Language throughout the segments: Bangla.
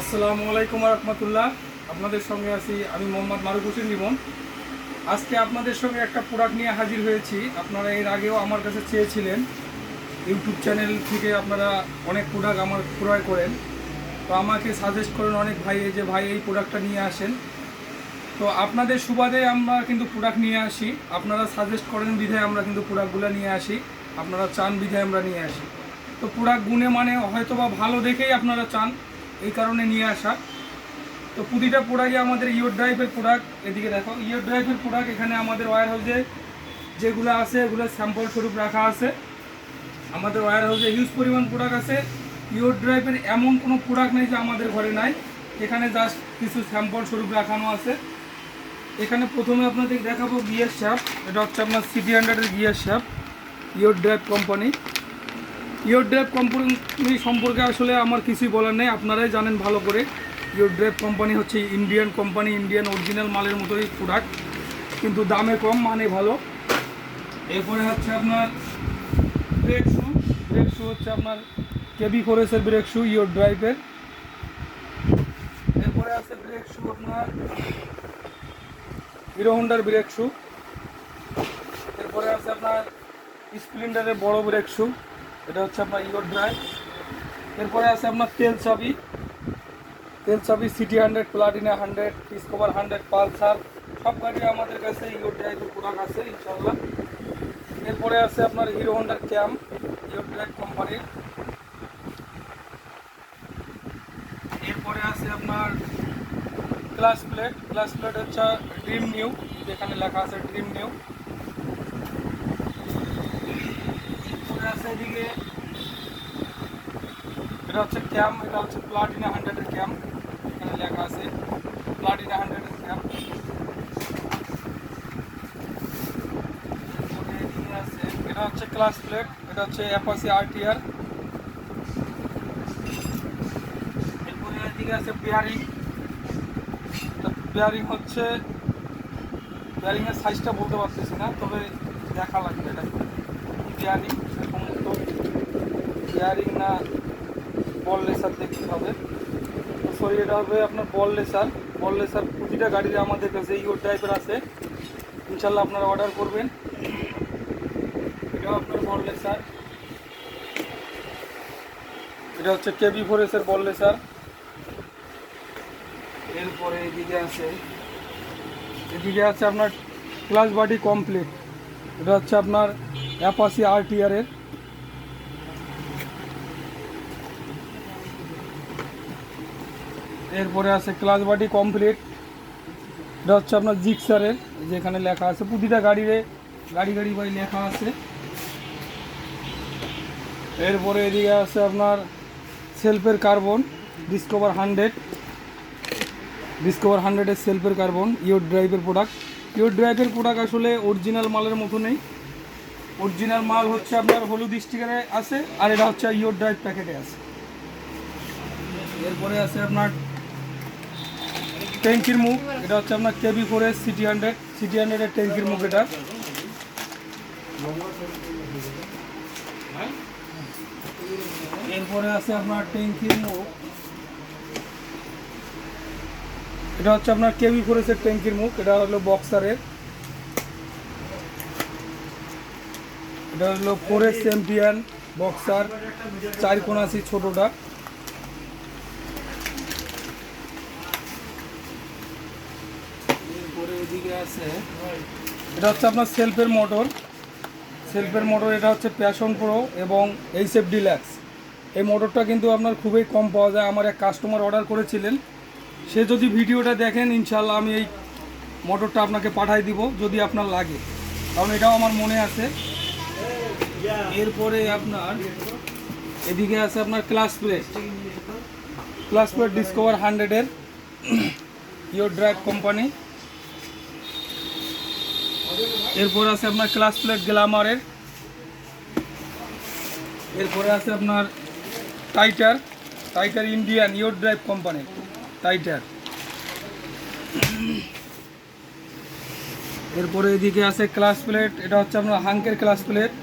আসসালামু আলাইকুম রহমতুল্লাহ। আপনাদের সঙ্গে আছি আমি মোহাম্মদ মারুফ হোসেন লিমন আজকে আপনাদের সঙ্গে একটা প্রোডাক্ট নিয়ে হাজির হয়েছি। আপনারা এর আগেও আমার কাছে চেয়েছিলেন। ইউটিউব চ্যানেল থেকে আপনারা অনেক প্রোডাক্ট আমার ক্রয় করেন। তো আমাকে সাজেস্ট করেন অনেক ভাই যে ভাই এই প্রোডাক্টটা নিয়ে আসেন। তো আপনাদের সুবাদে আমরা কিন্তু প্রোডাক্ট নিয়ে আসি। আপনারা সাজেস্ট করেন বিধায় আমরা কিন্তু প্রোডাক্টগুলো নিয়ে আসি। আপনারা চান বিধায় আমরা নিয়ে আসি। তো প্রোডাক্ট গুণে মানে হয়তো বা ভালো দেখেই আপনারা চান। এই কারণে নিয়ে আসা। তো প্রতিটা প্রোডাক্টই আমাদের ইয়োর ড্রাইভের প্রোডাক্ট এদিকে দেখো। ইয়োর ড্রাইভের প্রোডাক্ট এখানে আমাদের ওয়ার হাউসে যেগুলো আছে, এগুলো স্যাম্পল স্বরূপ রাখা আছে। আমাদের ওয়ার হাউসে হিউজ পরিমাণ প্রোডাক্ট আছে। ইয়োর ড্রাইভের এমন কোনো প্রোডাক্ট নেই যে আমাদের ঘরে নাই। এখানে জাস্ট কিছু স্যাম্পল স্বরূপ রাখানো আছে। এখানে প্রথমে আপনাদের দেখাবো গিয়ার শ্যাপ এটা হচ্ছে আপনার সিটি হান্ড্রেডের gear shaft your drive company your drive company সম্পর্কে আসলে আমার কিছুই বলার নেই। আপনারাই জানেন ভালো করে। ইয়োর ড্রাইভ কোম্পানি হচ্ছে ইন্ডিয়ান কোম্পানি ইন্ডিয়ান অরিজিনাল মালের মতোই প্রোডাক্ট কিন্তু দামে কম মানে ভালো। এরপরে হচ্ছে আপনার ব্রেক শু ব্রেক শু হচ্ছে আপনার কেবি ফোরেসের ব্রেক শু ইয়োর ড্রাইভের এরপরে আছে ব্রেক শু আপনার হিরো হোন্ডার ব্রেক শু এরপরে আছে আপনার স্প্লেন্ডারের বড় ব্রেক শু এটা হচ্ছে আপনার ইয়োর ড্রাইভ এরপরে আছে আপনার তেল চাবি তেল চাবি CT hundred Platina hundred Discover hundred Pulsar সব গাড়ি আমাদের কাছে ইয়োর ড্রাইভের প্রোডাক্ট আছে ইনশাল্লাহ এরপরে আছে আপনার হিরো হোন্ডার ক্যাম ইয়োর ড্রাইভ কোম্পানির এরপরে আছে আপনার ক্লাস প্লেট ক্লাস প্লেট হচ্ছে ড্রিম নিউ যেখানে লেখা আছে ড্রিম নিউ আছে এদিকে এটা হচ্ছে ক্যাম এটা হচ্ছে প্লাটিনা হান্ড্রেডের ক্যাম এখানে লেখা আছে, প্লাটিনা হান্ড্রেডের ক্যাম এটা হচ্ছে ক্লাস প্লেট, এটা হচ্ছে অ্যাপাসি আরটিআর। এরপরে এদিকে আছে বিয়ারিং বিয়ারিং হচ্ছে বিয়ারিংয়ের সাইজটা বলতে পারতেছি না, তবে দেখা লাগবে এটা। বিয়ারিং বিয়ারিং না বল লেসার দেখতে হবে। তো সরি এটা হবে আপনার বল লেসার বল লেসার প্রতিটা গাড়িতে আমাদের কাছে ইও টাইপের আছে। ইনশাল্লাহ আপনারা অর্ডার করবেন। এটাও আপনার বল লেসার এটা হচ্ছে কেবি ফোরেসের বল লেসার এরপরে এদিকে আছে এদিকে আছে আপনার ক্লাস বাডি কমপ্লিট এটা হচ্ছে আপনার অ্যাপাসি আরটিআরের এরপরে আছে ক্লাস বাডি কমপ্লিট এটা হচ্ছে আপনার জিক্সারের যেখানে লেখা আছে, প্রতিটা গাড়িরে গাড়ি গাড়ি বাই লেখা আছে। এরপরে এদিকে আছে আপনার সেলফের কার্বন ডিসকভার হান্ড্রেড ডিসকভার হান্ড্রেডের সেলফের কার্বন ইয়োর ড্রাইভের প্রোডাক্ট ইয়োর ড্রাইভের প্রোডাক্ট আসলে অরিজিনাল মালের মতো নেই অরিজিনাল মাল হচ্ছে আপনার হলুদ স্টিকারে আছে, আর এটা হচ্ছে ইয়োর ড্রাইভ প্যাকেটে আছে। এরপরে আছে আপনার ট্যাঙ্কির মুখ, এটা হচ্ছে আপনার KB four S CT hundred, CT হান্ড্রেডের ট্যাঙ্কির মুখ এটা। এরপরে আছে আপনার ট্যাঙ্কির মুখ। এটা হচ্ছে আপনার কেবি ফোরেসের ট্যাঙ্কির মুখ, এটা হলো বক্সারের। এটা হলো ফোরেস চ্যাম্পিয়ন বক্সার, চার কোনাসি ছোটোটা এরপরে এদিকে আছে। এটা হচ্ছে আপনার সেলফের মোটর। সেলফের মোটর এটা হচ্ছে প্যাশন প্রো এবং এইচএফ ডিল্যাক্স এই মোটরটা কিন্তু আপনার খুবই কম পাওয়া যায়। আমার এক কাস্টমার অর্ডার করেছিলেন। সে যদি ভিডিওটা দেখেন ইনশাল্লাহ আমি এই মোটরটা আপনাকে পাঠাই দিব, যদি আপনার লাগে। কারণ এটাও আমার মনে আছে। এরপরে আপনার, এদিকে আছে আপনার clutch plate clutch plate Discover হান্ড্রেডের ইয়োর ড্রাইভ কোম্পানি এরপরে আছে আপনার ক্লাস প্লেট গ্লামারের এরপরে আছে আপনার tighter tighter Indian your drive company tighter এরপরে এদিকে আছে ক্লাস প্লেট এটা হচ্ছে আপনার হাঙ্কের ক্লাস প্লেট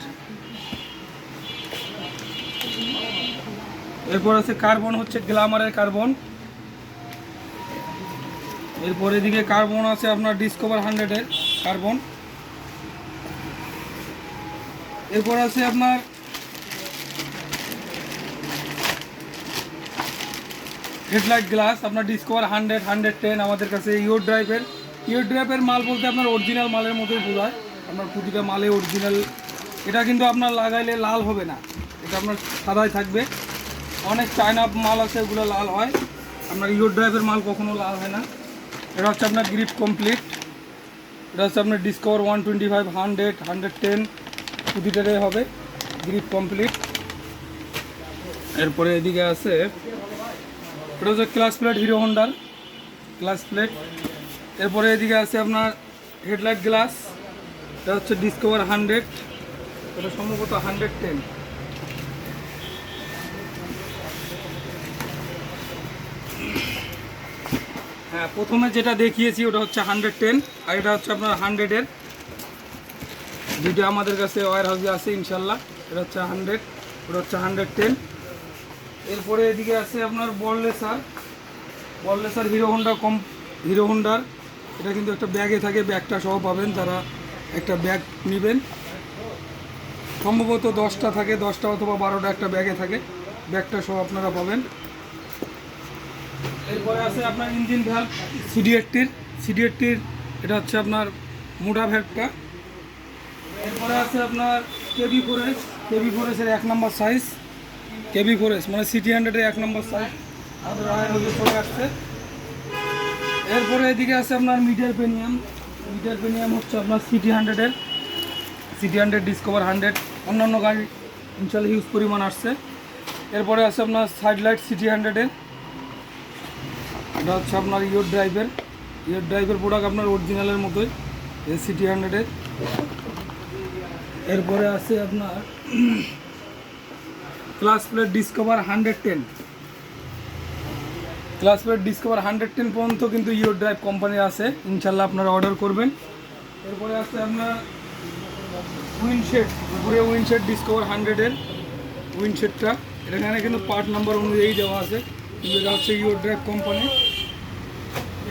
এরপর আছে কার্বন হচ্ছে গ্লামারের কার্বন এরপর এদিকে কার্বন আছে আপনার ডিসকভার হান্ড্রেডের কার্বন এরপর আছে আপনার হেডলাইট গ্লাস আপনার ডিসকভার হান্ড্রেড হান্ড্রেড টেন আমাদের কাছে ইওর ড্রাইভের ইওর ড্রাইভের মাল বলতে আপনার অরিজিনাল মালের মতোই বোঝায়। আপনার প্রতিটা মালে অরিজিনাল এটা কিন্তু আপনার লাগাইলে লাল হবে না। এটা আপনার সাদাই থাকবে। অনেক চায়না মাল আছে, ওগুলো লাল হয়। আপনার ইওর ড্রাইভের মাল কখনো লাল হয় না। এটা হচ্ছে আপনার গ্রিপ কমপ্লিট এটা হচ্ছে আপনার Discover one twenty five hundred hundred ten প্রতিটারে হবে গ্রিপ কমপ্লিট এরপরে এদিকে আছে, এটা হচ্ছে ক্লাস প্লেট হিরো হন্ডার ক্লাস প্লেট এরপরে এদিকে আছে আপনার হেডলাইট গ্লাস এটা হচ্ছে ডিসকভার হান্ড্রেড এটা সম্ভবত হান্ড্রেড টেন হ্যাঁ প্রথমে যেটা দেখিয়েছি ওটা হচ্ছে হান্ড্রেড টেন আর এটা হচ্ছে আপনার হান্ড্রেডের দুটো আমাদের কাছে ওয়ার হাউসে আছে, ইনশাল্লাহ। এটা হচ্ছে হান্ড্রেড ওটা হচ্ছে হান্ড্রেড টেন এরপরে এদিকে আছে আপনার ball racer ball racer Hero Honda কম হিরো হোন্ডার। এটা কিন্তু একটা ব্যাগে থাকে, ব্যাগটা সহ পাবেন তারা একটা ব্যাগ নেবেন। সম্ভবত দশটা থাকে, দশটা অথবা বারোটা একটা ব্যাগে থাকে। ব্যাগটা সহ আপনারা পাবেন। এরপরে আছে আপনার ইঞ্জিন ভ্যালভ সিডি এইটটির সিডি এইটটির এটা হচ্ছে আপনার মোটা ভ্যালভটা এরপরে আছে আপনার কেবি ফোরেস। কেবি ফোরেসের এক নম্বর সাইজ কেবি ফোরেস মানে সিটি হান্ড্রেডের এক নম্বর সাইজ আমাদের রায়ের হয়ে চলে আসছে। এরপরে এদিকে আছে আপনার মিডিয়ার পেনিয়াম মিডিয়ার পেনিয়াম হচ্ছে আপনার সিটি হান্ড্রেডের সিটি হান্ড্রেড ডিসকভার হান্ড্রেড অন্যান্য গাড়ি ইনশাল্লাহ হিউজ পরিমাণ আসছে। এরপরে আছে আপনার সাইড লাইট সিটি হান্ড্রেডের এটা হচ্ছে আপনার ইয়োর ড্রাইভের ইয়োর ড্রাইভের প্রোডাক্ট আপনার অরিজিনালের মতোই। সিটি হান্ড্রেডের এরপরে আছে আপনার clutch plate Discover hundred ten clutch plate Discover hundred ten পর্যন্ত কিন্তু ইয়োর ড্রাইভ কোম্পানি আছে। ইনশাল্লাহ আপনারা অর্ডার করবেন। এরপরে আছে আপনার উইনশেড উপরে উইনশেড ডিসকভার হান্ড্রেডের উইনশেডটা এখানে কিন্তু পার্ট নাম্বার অনুযায়ী দেওয়া আছে। কিন্তু এটা হচ্ছে ইয়োর ড্রাইভ কোম্পানি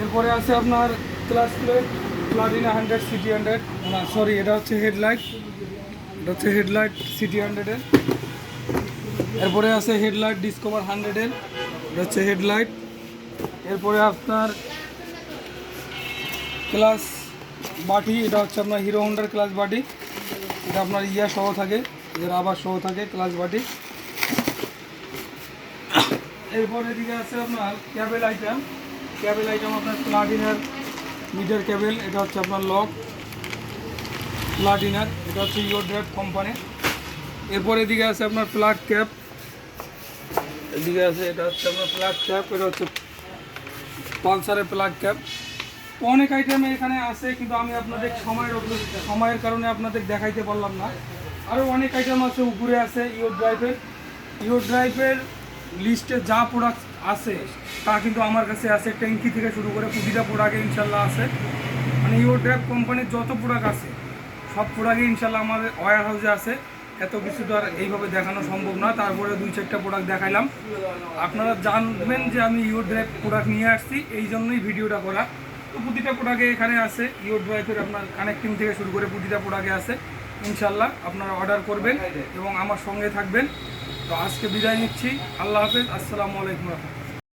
এরপরে আছে আপনার clutch plate Platina hundred CT hundred না সরি এটা হচ্ছে হেডলাইট এটা হচ্ছে হেডলাইট সিটি হান্ড্রেডের এরপরে আছে হেডলাইট ডিসকভার হান্ড্রেডের এটা হচ্ছে হেডলাইট। এরপরে আপনার ক্লাস বাটি, এটা হচ্ছে আপনার হিরো হন্ডার ক্লাস বাটি। এটা আপনার ইয়া সহ থাকে এদের আবার সহ থাকে ক্লাস বাটি। এরপর এদিকে আছে আপনার ক্যাবেল আইটেম। ক্যাবেল আইটেম আপনার প্লাটিনার মিটার ক্যাবেল, এটা হচ্ছে আপনার লক। প্লাটিনার এটা হচ্ছে ইয়োর ড্রাইভ কোম্পানি এরপর এদিকে আছে আপনার প্লাগ ক্যাপ এদিকে আছে, এটা হচ্ছে আপনার প্লাগ ক্যাপ এটা হচ্ছে পালসারের প্লাগ ক্যাপ অনেক আইটেম এখানে আছে, কিন্তু আমি আপনাদের সময়ের সময়ের কারণে আপনাদের দেখাইতে পারলাম না। আরও অনেক আইটেম আছে উপরে আছে ইয়োর ড্রাইভের ইয়োর ড্রাইভের লিস্টে যা প্রোডাক্ট আছে, তা কিন্তু আমার কাছে আছে, ট্যাঙ্কি থেকে শুরু করে প্রতিটা প্রোডাক্টে ইনশাল্লাহ আছে। মানে ইয়োর ড্রাইভ কোম্পানির যত প্রোডাক্ট আছে সব প্রোডাক্টই ইনশাল্লাহ আমাদের ওয়ার হাউসে আছে। এত কিছু তো আর এইভাবে দেখানো সম্ভব না। তারপরে দুই চারটা প্রোডাক্ট দেখাইলাম। আপনারা জানবেন যে আমি ইউর ড্রাইভ প্রোডাক্ট নিয়ে আসছি। এই জন্যই ভিডিওটা করা। তো প্রতিটা প্রোডাক্টে এখানে আছে। ইউর ড্রাইভের আপনার কানেক্টিং থেকে শুরু করে প্রতিটা প্রোডাক্টে আছে। ইনশাল্লাহ আপনারা অর্ডার করবেন এবং আমার সঙ্গে থাকবেন। তো আজকে বিদায় নিচ্ছি। আল্লাহ হাফেজ। আসসালামু আলাইকুম